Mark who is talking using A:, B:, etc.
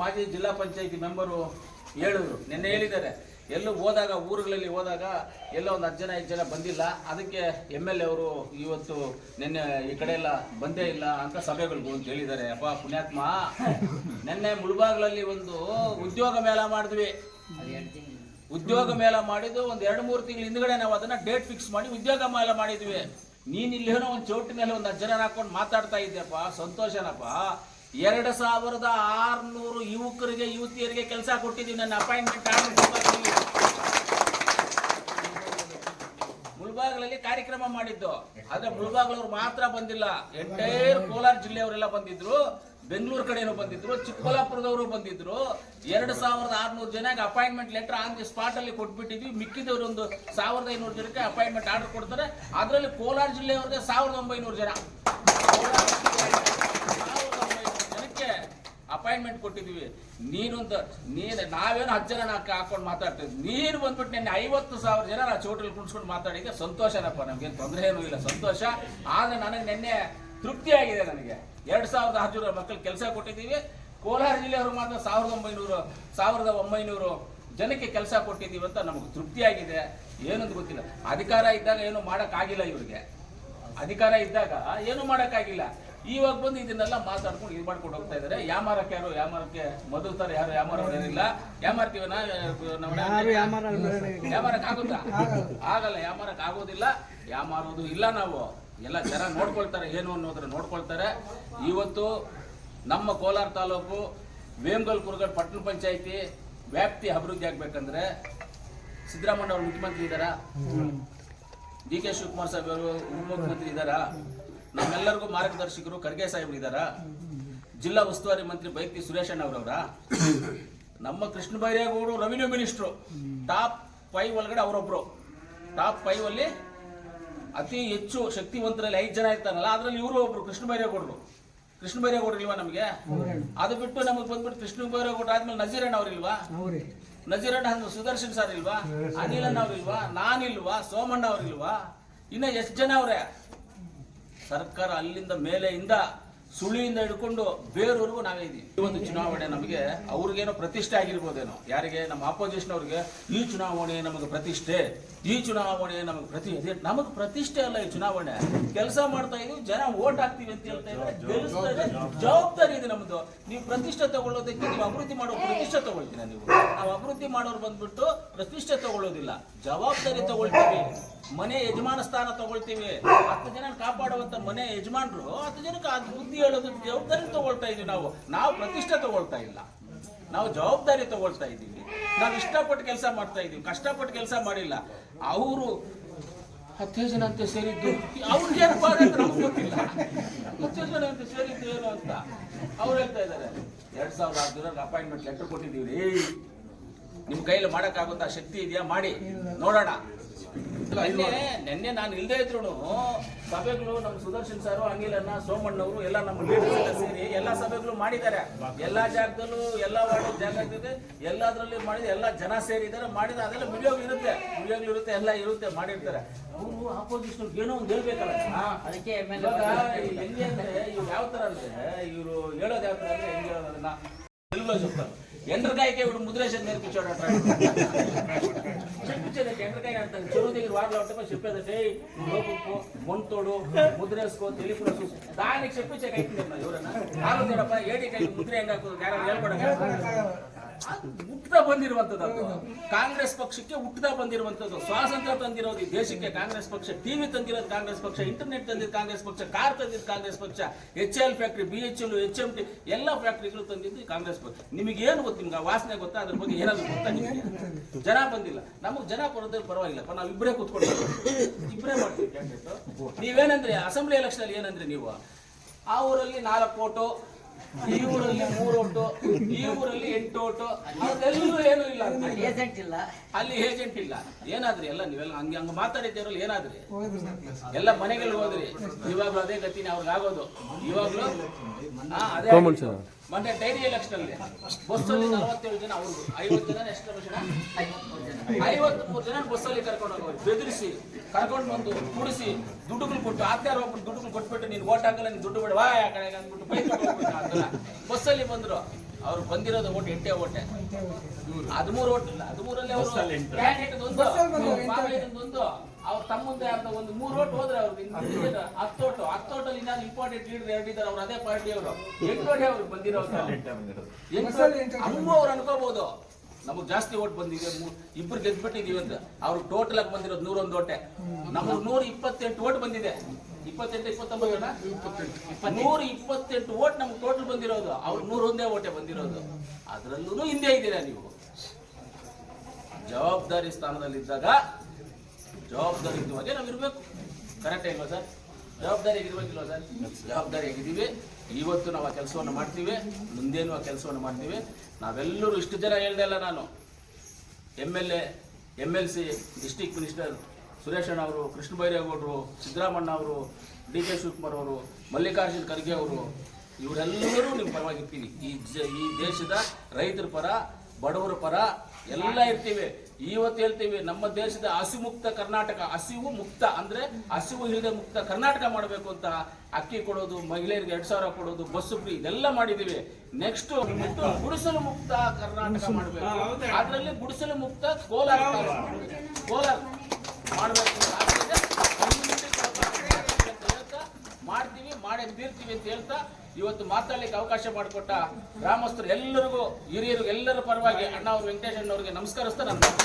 A: ಮಾಜಿ ಜಿಲ್ಲಾ ಪಂಚಾಯತಿ ಮೆಂಬರು ಹೇಳಿದ್ರು. ನಿನ್ನೆ ಹೇಳಿದ್ದಾರೆ. ಎಲ್ಲೂ ಹೋದಾಗ, ಊರುಗಳಲ್ಲಿ ಹೋದಾಗ ಎಲ್ಲೋ ಒಂದು ಹತ್ತು ಜನ, ಐದು ಜನ ಬಂದಿಲ್ಲ. ಅದಕ್ಕೆ ಎಂ ಎಲ್ ಎ ಅವರು ಇವತ್ತು ನಿನ್ನೆ ಈ ಕಡೆ ಎಲ್ಲ ಬಂದೇ ಇಲ್ಲ ಅಂತ ಸಭೆಗಳಿಗೂ ಅಂತ ಹೇಳಿದ್ದಾರೆ. ಅಪ್ಪ ಪುಣ್ಯಾತ್ಮ. ನಿನ್ನೆ ಮುಳುಬಾಗ್ಲಲ್ಲಿ ಒಂದು ಉದ್ಯೋಗ ಮೇಳ ಮಾಡಿದ್ವಿ. ಉದ್ಯೋಗ ಮೇಳ ಮಾಡಿದ್ದು ಒಂದು ಎರಡು ಮೂರು ತಿಂಗಳ ಹಿಂದ್ಗಡೆ ನಾವು ಅದನ್ನ ಡೇಟ್ ಫಿಕ್ಸ್ ಮಾಡಿ ಉದ್ಯೋಗ ಮೇಳ ಮಾಡಿದ್ವಿ. ನೀನ್ ಇಲ್ಲೇನೋ ಒಂದು ಚೌಟಿನಲ್ಲಿ ಒಂದು ಹತ್ತು ಜನ ಹಾಕೊಂಡು ಮಾತಾಡ್ತಾ ಇದ್ದೆಪ್ಪ ಸಂತೋಷನಪ್ಪ. ಎರಡು ಸಾವಿರದ ಆರ್ನೂರು ಯುವಕರಿಗೆ, ಯುವತಿಯರಿಗೆ ಕೆಲಸ ಕೊಟ್ಟಿದ್ದೀನಿ. ನನ್ನ ಅಪಾಯಿಂಟ್ಮೆಂಟ್ ಮುಳ್ಬಾಗ್ಲಲ್ಲಿ ಕಾರ್ಯಕ್ರಮ ಮಾಡಿದ್ದು. ಆದ್ರೆ ಮುಳ್ಬಾಗ್ಲವ್ರು ಮಾತ್ರ ಬಂದಿಲ್ಲ. ಎಂಟೈರ್ ಕೋಲಾರ ಜಿಲ್ಲೆಯವರೆಲ್ಲ ಬಂದಿದ್ರು. ಬೆಂಗಳೂರು ಕಡೆಯೂ ಬಂದಿದ್ರು. ಚಿಕ್ಕಬಳ್ಳಾಪುರದವರು ಬಂದಿದ್ರು. ಎರಡು ಸಾವಿರದ ಆರ್ನೂರು ಜನಕ್ಕೆ appointment letter on the spot ಅಲ್ಲಿ ಕೊಟ್ಬಿಟ್ಟಿದ್ವಿ. ಮಿಕ್ಕಿದವರು ಒಂದು ಸಾವಿರದ ಐನೂರು ಜನಕ್ಕೆ ಅಪಾಯಿಂಟ್ಮೆಂಟ್ ಆರ್ಡರ್ ಕೊಡ್ತಾರೆ. ಅದರಲ್ಲಿ ಕೋಲಾರ ಜಿಲ್ಲೆಯವ್ರಿಗೆ ಸಾವಿರದ ಒಂಬೈನೂರು ಜನ ಕೋಲಾರ ಜಿಲ್ಲೆಯವರಿಗೆ ಸಾವಿರದ ಒಂಬೈನೂರು ಜನಕ್ಕೆ ಅಪಾಯಿಂಟ್ಮೆಂಟ್ ಕೊಟ್ಟಿದ್ದೀವಿ. ನೀನೊಂದು ನೀನು ನಾವೇನು ಹತ್ತು ಜನ ಹಾಕೊಂಡು ಮಾತಾಡ್ತೀವಿ ನೀನು ಬಂದ್ಬಿಟ್ಟು ನಿನ್ನೆ ಐವತ್ತು ಸಾವಿರ ಜನ ನಾ ಚೋಟಲ್ಲಿ ಕುಣಿಸ್ಕೊಂಡು ಮಾತಾಡಿದ್ದೆ. ಸಂತೋಷನಪ್ಪ ನಮಗೆ ತೊಂದರೆ ಏನೂ ಇಲ್ಲ, ಸಂತೋಷ. ಆದರೆ ನನಗೆ ನಿನ್ನೆ ತೃಪ್ತಿ ಆಗಿದೆ ನನಗೆ. ಎರಡು ಸಾವಿರದ ಹದಿನೂರು ಮಕ್ಕಳು ಕೆಲಸ ಕೊಟ್ಟಿದ್ದೀವಿ. ಕೋಲಾರ ಜಿಲ್ಲೆಯವರು ಮಾತ್ರ ಸಾವಿರದ ಒಂಬೈನೂರು ಸಾವಿರದ ಒಂಬೈನೂರು ಜನಕ್ಕೆ ಕೆಲಸ ಕೊಟ್ಟಿದ್ದೀವಿ ಅಂತ ನಮಗೆ ತೃಪ್ತಿ ಆಗಿದೆ. ಏನಂತ ಗೊತ್ತಿಲ್ಲ. ಅಧಿಕಾರ ಇದ್ದಾಗ ಏನು ಮಾಡೋಕ್ಕಾಗಿಲ್ಲ ಇವರಿಗೆ. ಅಧಿಕಾರ ಇದ್ದಾಗ ಏನು ಮಾಡೋಕ್ಕಾಗಿಲ್ಲ. ಇವಾಗ ಬಂದು ಇದನ್ನೆಲ್ಲ ಮಾತಾಡ್ಕೊಂಡು ಇದು ಮಾಡ್ಕೊಂಡು ಹೋಗ್ತಾ ಇದಾರೆ ಯಾಮಾರಕ್ಕೆ ಯಾರು ಯಾಮಾರಕ್ಕೆ ಮೊದಲು ತರ ಯಾರು ಯಾಮಾರ ಏನಿಲ್ಲ ಯಾಮಾರ್ತೀವನ ಯಾಮಾರಕ್ ಆಗುತ್ತಾ? ಆಗಲ್ಲ. ಯಾಮಾರಕ್ ಆಗೋದಿಲ್ಲ. ಯಾಮಾರೋದು ಇಲ್ಲ ನಾವು. ಎಲ್ಲ ಜನ ನೋಡ್ಕೊಳ್ತಾರೆ ಏನು ಅನ್ನೋದ್ರ ನೋಡ್ಕೊಳ್ತಾರೆ. ಇವತ್ತು ನಮ್ಮ ಕೋಲಾರ ತಾಲೂಕು ವೇಮಗಲ್ ಕುರುಗಡ್ ಪಟ್ಟಣ ಪಂಚಾಯಿತಿ ವ್ಯಾಪ್ತಿ ಅಭಿವೃದ್ಧಿ ಆಗ್ಬೇಕಂದ್ರೆ ಸಿದ್ದರಾಮಯ್ಯ ಅವರು ಮುಖ್ಯಮಂತ್ರಿ ಇದ್ದಾರಾ? ಡಿ ಕೆ ಶಿವಕುಮಾರ್ ಸಾಹೇಬ್ ಅವರು ಉಪಮುಖ್ಯಮಂತ್ರಿ ಇದ್ದಾರಾ? ನಮ್ಮೆಲ್ಲರಿಗೂ ಮಾರ್ಗದರ್ಶಕರು ಖರ್ಗೆ ಸಾಹೇಬ್ರು ಇದ್ದಾರಾ? ಜಿಲ್ಲಾ ಉಸ್ತುವಾರಿ ಮಂತ್ರಿ ಬೈತಿ ಸುರೇಶ್ ಅಣ್ಣ ಅವರವರ? ನಮ್ಮ ಕೃಷ್ಣ ಬೈರೇಗೌಡರು ರೆವಿನ್ಯೂ ಮಿನಿಸ್ಟ್ರು ಟಾಪ್ ಫೈವ್ ಒಳಗಡೆ ಅವರೊಬ್ರು. ಟಾಪ್ ಫೈವ್ ಅಲ್ಲಿ ಅತಿ ಹೆಚ್ಚು ಶಕ್ತಿವಂತರಲ್ಲಿ ಐದು ಜನ ಇರ್ತಾರಲ್ಲ ಅದ್ರಲ್ಲಿ ಇವರು ಒಬ್ರು ಕೃಷ್ಣ ಬೈರೇಗೌಡರು. ಕೃಷ್ಣ ಬೈರೇಗೌಡರು ಇಲ್ವಾ ನಮಗೆ? ಅದು ಬಿಟ್ಟು ನಮಗೆ ಬಂದ್ಬಿಟ್ಟು ಕೃಷ್ಣ ಬೈರೇಗೌಡರು ಆದ್ಮೇಲೆ ನಜೀರಣ್ಣ ಅವ್ರಿಲ್ವಾ ನಜೀರಣ್ಣ ಅಂದ್ರೆ ಸುದರ್ಶನ್ ಸರ್ ಇಲ್ವಾ? ಅನಿಲಣ್ಣ ಅವ್ರಿಲ್ವಾ ನಾನಿಲ್ವಾ ಸೋಮಣ್ಣ ಅವ್ರಿಲ್ವಾ ಇನ್ನ ಎಷ್ಟು ಜನ ಅವ್ರೆ? ಸರ್ಕಾರ ಅಲ್ಲಿಂದ ಮೇಲೆಯಿಂದ ಸುಳಿಯಿಂದ ಹಿಡ್ಕೊಂಡು ಬೇರೆವರೆಗೂ ನಾವೇ ಇದೀವಿ. ಈ ಒಂದು ಚುನಾವಣೆ ನಮಗೆ ಅವ್ರಿಗೇನೋ ಪ್ರತಿಷ್ಠೆ ಆಗಿರ್ಬೋದೇನೋ. ಯಾರಿಗೆ? ನಮ್ಮ ಆಪೋಸಿಷನ್ ಅವ್ರಿಗೆ ಈ ಚುನಾವಣೆ ನಮಗೆ ಪ್ರತಿಷ್ಠೆ. ಈ ಚುನಾವಣೆ ನಮಗೆ ಪ್ರತಿ ನಮಗೆ ಪ್ರತಿಷ್ಠೆ ಅಲ್ಲ ಈ ಚುನಾವಣೆ. ಕೆಲಸ ಮಾಡ್ತಾ ಇದೀವಿ ಜನ ಓಟ್ ಹಾಕ್ತೀವಿ ಅಂತ ಹೇಳ್ತಾ ಇದ್ದಾರೆ ಜವಾಬ್ದಾರಿ ಇದೆ ನಮ್ದು. ನೀವು ಪ್ರತಿಷ್ಠೆ ತಗೊಳ್ಳೋದಕ್ಕೆ ನೀವು ಅಭಿವೃದ್ಧಿ ಮಾಡೋ ಪ್ರತಿಷ್ಠೆ ತಗೊಳ್ತೀರಾ ನೀವು? ನಾವು ಅಭಿವೃದ್ಧಿ ಮಾಡೋರು ಬಂದ್ಬಿಟ್ಟು ಪ್ರತಿಷ್ಠೆ ತಗೊಳ್ಳೋದಿಲ್ಲ. ಜವಾಬ್ದಾರಿ ತಗೊಳ್ತೀವಿ. ಮನೆ ಯಜಮಾನ ಸ್ಥಾನ ತಗೊಳ್ತೀವಿ. ಹತ್ತು ಜನ ಕಾಪಾಡುವಂತ ಮನೆ ಯಜಮಾನರು, ಹತ್ತು ಜನಕ್ಕೆ ಅದು ಬುದ್ಧಿ ಹೇಳೋದು ಜವಾಬ್ದಾರಿ ತಗೊಳ್ತಾ ಇದೀವಿ ನಾವು. ನಾವು ಪ್ರತಿಷ್ಠೆ ತಗೊಳ್ತಾ ಇಲ್ಲ. ನಾವು ಜವಾಬ್ದಾರಿ ತಗೊಳ್ತಾ ಇದ್ದೀವಿ ನಾವು ಇಷ್ಟಪಟ್ಟು ಕೆಲಸ ಮಾಡ್ತಾ ಇದೀವಿ. ಕಷ್ಟಪಟ್ಟು ಕೆಲಸ ಮಾಡಿಲ್ಲ. ಅವರು ಹತ್ತೇ ಜನ ಅಂತ ಸೇರಿದ್ದು ಅವ್ರಿಗೆ ಏನಪ್ಪ ಅಂತ ನಮ್ಗೆ ಗೊತ್ತಿಲ್ಲ. ಹತ್ತೇ ಜನ ಅಂತ ಸೇರಿದ್ದು ಏನು ಅಂತ ಅವ್ರು ಹೇಳ್ತಾ ಇದ್ದಾರೆ. ಎರಡ್ ಸಾವಿರದ ಆರು ಜನ ಅಪಾಯಿಂಟ್ಮೆಂಟ್ ಲೆಟರ್ ಕೊಟ್ಟಿದ್ದೀವಿ ನಿಮ್ಮ ಕೈಯಲ್ಲಿ ಮಾಡಕ್ಕಾಗುತ್ತಾ? ಶಕ್ತಿ ಇದೆಯಾ? ಮಾಡಿ. ನೋಡೋಣ. ನಿನ್ನೆ ನಾನು ಇಲ್ಲದೆ ಇದ್ರು ಸಭೆಗಳು ನಮ್ಮ ಸುದರ್ಶನ್ ಸರ್ ಅಂಗೀಲಣ್ಣ ಸೋಮಣ್ಣವರು ಎಲ್ಲ ನಮ್ಮ ಸೇರಿ ಎಲ್ಲ ಸಭೆಗಳು ಮಾಡಿದ್ದಾರೆ. ಎಲ್ಲಾ ಜಾಗದಲ್ಲೂ ಎಲ್ಲ ವಾರ್ಡ್ ಜಾಗ ಇದೆ ಎಲ್ಲಾದ್ರಲ್ಲಿ ಮಾಡಿದ ಎಲ್ಲ ಜನ ಸೇರಿದ್ದಾರೆ ಮಾಡಿದ ಅದೆಲ್ಲ ವಿಡಿಯೋಗಳು ಇರುತ್ತೆ. ವಿಡಿಯೋಗಳು ಇರುತ್ತೆ ಎಲ್ಲ ಇರುತ್ತೆ ಮಾಡಿರ್ತಾರೆ. ಅವರು ಆಪೋಸಿಷನ್ ಏನೋ ಒಂದು ಹೇಳ್ಬೇಕಲ್ಲ.
B: ಅದಕ್ಕೆ
A: ಹೆಂಗೆ ಅಂದ್ರೆ ಇವ್ರು ಯಾವ ತರ ಅಂದ್ರೆ ಇವರು ಹೇಳೋದು ಯಾವ ತರ ಅಂದ್ರೆ ಹೆಂಗೆ ಹೇಳೋದನ್ನ ఎండ్రకాయకే ఇప్పుడు ముద్రేషన్ నేర్పించాడు అంట చెప్పించేదంటే ఎండ్రకాయ అంటాను చెరువు దగ్గర వాడలో ఉంటే చెప్పేదంటే లోపు వంతోడు ముద్రేసుకో తెలియకుండా చూసు దానికి చెప్పించే కైపు ఎవరన్నా ఆలోచన ఏడి కైపు ముద్ర ఏం కాకుండా ಹುಟ್ಟದ ಬಂದಿರುವಂತದ್ದು ಕಾಂಗ್ರೆಸ್ ಪಕ್ಷಕ್ಕೆ ಹುಟ್ಟದ ಬಂದಿರುವಂತದ್ದು. ಸ್ವಾತಂತ್ರ್ಯ ತಂದಿರೋದು ಈ ದೇಶಕ್ಕೆ ಕಾಂಗ್ರೆಸ್ ಪಕ್ಷ, ಟಿವಿ ತಂದಿರೋದು ಕಾಂಗ್ರೆಸ್ ಪಕ್ಷ, ಇಂಟರ್ನೆಟ್ ತಂದಿದ್ದು ಕಾಂಗ್ರೆಸ್ ಪಕ್ಷ, ಕಾರ್ ತಂದಿದ್ದು ಕಾಂಗ್ರೆಸ್ ಪಕ್ಷ, H L factory, B H L, H M T, ಎಲ್ಲ ಫ್ಯಾಕ್ಟ್ರಿಗಳು ತಂದಿದ್ದು ಕಾಂಗ್ರೆಸ್ ಪಕ್ಷ. ನಿಮಗೆ ಏನು ಗೊತ್ತು? ನಿಮ್ಗೆ ವಾಸನೆ ಗೊತ್ತಾ? ಅದ್ರ ಬಗ್ಗೆ ಏನಾದ್ರು ಗೊತ್ತಾ ನಿಮಗೆ? ಜನ ಬಂದಿಲ್ಲ. ನಮಗೆ ಜನ ಬರೋದ್ರ ಪರವಾಗಿಲ್ಲಪ್ಪ ನಾವು ಇಬ್ಬರೇ ಕೂತ್ಕೊಂಡು ಇಬ್ಬರೇ ಮಾಡ್ತೀವಿ. ನೀವೇನಂದ್ರೆ? ಅಸೆಂಬ್ಲಿ ಎಲೆಕ್ಷನ್ ಅಲ್ಲಿ ಏನಂದ್ರೆ ನೀವು? ಆ ಊರಲ್ಲಿ ನಾಲ್ಕು ಓಟು ಈ ಊರಲ್ಲಿ ಮೂರು ಓಟು ಈ ಊರಲ್ಲಿ ಎಂಟು ಓಟು ಅದೆಲ್ಲೂ ಏನು ಇಲ್ಲ.
B: ಏಜೆಂಟ್ ಇಲ್ಲ.
A: ಅಲ್ಲಿ ಏಜೆಂಟ್ ಇಲ್ಲ. ಏನಾದ್ರಿ ಎಲ್ಲ ನೀವೆಲ್ಲ ಹಂಗೆ ಹಂಗ ಮಾತಾಡಿದ್ದೀರಲ್ಲ ಏನಾದ್ರಿ? ಎಲ್ಲ ಮನೆಗಳು ಹೋದ್ರಿ. ಇವಾಗ್ಲೂ ಅದೇ ಗತಿನ ಅವ್ರಿಗೆ ಆಗೋದು ಇವಾಗ್ಲೂ ಅದೇ ಮೊನ್ನೆ ಡೈರಿ ಎಲೆಕ್ಷನ್ ಅಲ್ಲಿ. ಬಸ್ಸಲ್ಲಿ ನಲವತ್ತೇಳು ಜನ ಅವ್ರು. ಐವತ್ತು ಜನ ಎಷ್ಟು ಜನ. ಐವತ್ತು ಮೂರು ಜನ ಬಸ್ಸಲ್ಲಿ ಕರ್ಕೊಂಡು ಹೋಗೋದು ಬೆದರಿಸಿ ಕರ್ಕೊಂಡು ಬಂದು ಕುಡಿಸಿ ದುಡ್ಡುಗಳು ಕೊಟ್ಟು ಆತ್ಯಾರ ಒಬ್ಬರು ದುಡ್ಡುಗಳು ಕೊಟ್ಬಿಟ್ಟು ನೀನು ಓಟ್ ಹಾಕಲ್ಲ ನೀನು ದುಡ್ಡು ಬಿಡ ವಾ ಆ ಕಡೆ ಅಂದ್ಬಿಟ್ಟು ಬೈಕ್ ಬಸ್ಸಲ್ಲಿ ಬಂದ್ರು. ಅವ್ರು ಬಂದಿರೋದು ಓಟ್ ಎಂಟೇ ಓಟೆ ಹದಿಮೂರು ಓಟ್ ಇಲ್ಲ. ಹದಿಮೂರಲ್ಲಿ ಅವರು ಒಂದು
C: ಬಸ್ಸಲ್ಲಿ ತಮ್ಮ ಮುಂದೆ
A: ಬಾಬಾಯ್ಯಂದು ಒಂದು ಅವ್ರ ತಮ್ಮಂದೆ ಅರ್ಧ ಒಂದು ಮೂರು ಓಟ್ ಹೋದ್ರೆ ಅವ್ರು ಹತ್ತೋಟು ಓಟು. ಹತ್ತು ಓಟಲ್ಲಿ ಇಂಪಾರ್ಟೆಂಟ್ ಲೀಡರ್ ಎರಡಿದ್ದಾರೆ ಅವ್ರ ಅದೇ ಪಾರ್ಟಿಯವರು ಎಂಟು ಓಟೆ ಅವ್ರು ಬಂದಿರೋ ಅವ್ರು. ಅನ್ಕೋಬಹುದು ನಮಗ್ ಜಾಸ್ತಿ ಓಟ್ ಬಂದಿದೆ. ಇಬ್ರು ಗೆದ್ಬಿಟ್ಟಿದೀವಿ ಅಂತ ಅವ್ರು ಟೋಟಲ್ ಆಗಿ ಬಂದಿರೋದು ನೂರೊಂದು ಓಟೆ. ನಮಗ್ ನೂರ ಇಪ್ಪತ್ತೆಂಟು ಓಟ್ ಬಂದಿದೆ. ಇಪ್ಪತ್ತೆಂಟು ಇಪ್ಪತ್ತೊಂಬತ್ತು ನೂರ ಇಪ್ಪತ್ತೆಂಟು ಓಟ್ ನಮ್ಗೆ ಟೋಟಲ್ ಬಂದಿರೋದು. ಅವ್ರು ನೂರೊಂದೇ ಓಟೆ ಬಂದಿರೋದು. ಅದ್ರಲ್ಲೂ ಹಿಂದೆ ಇದ್ದೀರಾ ನೀವು? ಜವಾಬ್ದಾರಿ ಸ್ಥಾನದಲ್ಲಿದ್ದಾಗ ಜವಾಬ್ದಾರಿ ಇದ್ದಾಗ ನಾವು ಇರಬೇಕು. ಕರೆಕ್ಟ್ ಇಲ್ವಾ ಸರ್? ಜವಾಬ್ದಾರಿ ಆಗಿರ್ಬೇಕಿಲ್ವ ಸರ್. ಜವಾಬ್ದಾರಿ ಆಗಿದ್ದೀವಿ. ಇವತ್ತು ನಾವು ಆ ಕೆಲಸವನ್ನು ಮಾಡ್ತೀವಿ. ಮುಂದೇನು ಆ ಕೆಲಸವನ್ನು ಮಾಡ್ತೀವಿ. ನಾವೆಲ್ಲರೂ ಇಷ್ಟು ಜನ ಹೇಳ್ದೆ ಅಲ್ಲ ನಾನು. M L A M L C district minister Suresh ಅವರು, ಕೃಷ್ಣ ಬೈರೇಗೌಡರು ಸಿದ್ದರಾಮಣ್ಣ ಅವರು, ಡಿ ಕೆ ಶಿವಕುಮಾರ್ ಅವರು, ಮಲ್ಲಿಕಾರ್ಜುನ್ ಖರ್ಗೆ ಅವರು, ಇವರೆಲ್ಲರೂ ನಿಮ್ಮ ಪರವಾಗಿರ್ತೀವಿ ಈ ಈ ದೇಶದ ರೈತರ ಪರ ಬಡವರ ಪರ ಎಲ್ಲ ಇರ್ತೀವಿ. ಇವತ್ತು ಹೇಳ್ತೀವಿ ನಮ್ಮ ದೇಶದ ಹಸಿವು ಮುಕ್ತ ಕರ್ನಾಟಕ ಹಸಿವು ಮುಕ್ತ ಅಂದ್ರೆ ಹಸಿವು ಇಲ್ಲದೆ ಮುಕ್ತ ಕರ್ನಾಟಕ ಮಾಡಬೇಕು ಅಂತ ಅಕ್ಕಿ ಕೊಡೋದು ಮಹಿಳೆಯರಿಗೆ ಎರಡ್ ಸಾವಿರ ಕೊಡೋದು ಬಸ್ ಫ್ರೀ ಇದೆಲ್ಲ ಮಾಡಿದೀವಿ. ನೆಕ್ಸ್ಟ್ ಗುಡಿಸಲು ಮುಕ್ತ ಕರ್ನಾಟಕ ಮಾಡಬೇಕು. ಅದರಲ್ಲಿ ಗುಡಿಸಲು ಮುಕ್ತ ಕೋಲಾರ. ಕೋಲಾರ ಮಾಡಬೇಕು ಅಂತ ಆಸೆ ಇದೆ. ಖಂಡಿತ ಮಾಡ್ತೀವಿ ಅಂತ ಹೇಳ್ತಾ, ಮಾಡ್ತೀವಿ ಮಾಡೇ ತೀರ್ತೀವಿ ಅಂತ ಹೇಳ್ತಾ ಇವತ್ತು ಮಾತಾಡ್ಲಿಕ್ಕೆ ಅವಕಾಶ ಮಾಡಿಕೊಟ್ಟ ಗ್ರಾಮಸ್ಥರು ಎಲ್ಲರಿಗೂ ಹಿರಿಯರು ಎಲ್ಲರ ಪರವಾಗಿ ಅಣ್ಣ ಅವರು ವೆಂಕಟೇಶ್ ಅಣ್ಣವ್ರಿಗೆ ನಮಸ್ಕರಿಸ್ತಾ ನಾನು